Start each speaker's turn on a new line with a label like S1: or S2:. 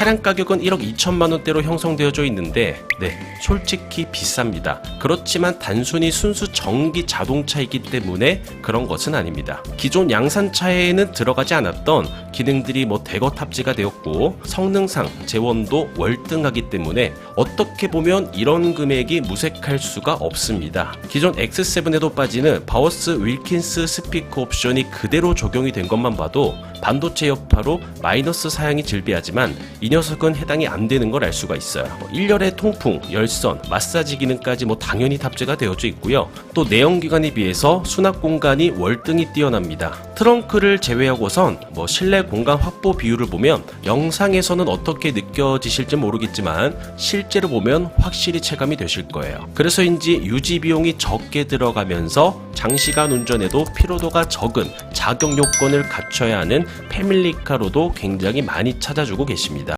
S1: 차량 가격은 1억 2천만 원대로 형성되어져 있는데 네, 솔직히 비쌉니다. 그렇지만 단순히 순수 전기 자동차이기 때문에 그런 것은 아닙니다. 기존 양산차에는 들어가지 않았던 기능들이 뭐 대거 탑재가 되었고 성능상 재원도 월등하기 때문에 어떻게 보면 이런 금액이 무색할 수가 없습니다. 기존 X7에도 빠지는 바워스 윌킨스 스피커 옵션이 그대로 적용이 된 것만 봐도 반도체 여파로 마이너스 사양이 질비하지만 이 녀석은 해당이 안 되는 걸 알 수가 있어요. 1열의 통풍, 열선, 마사지 기능까지 뭐 당연히 탑재가 되어져 있고요. 또 내연기관에 비해서 수납 공간이 월등히 뛰어납니다. 트렁크를 제외하고선 뭐 실내 공간 확보 비율을 보면 영상에서는 어떻게 느껴지실지 모르겠지만 실제로 보면 확실히 체감이 되실 거예요. 그래서인지 유지 비용이 적게 들어가면서 장시간 운전에도 피로도가 적은 자격 요건을 갖춰야 하는 패밀리카로도 굉장히 많이 찾아주고 계십니다.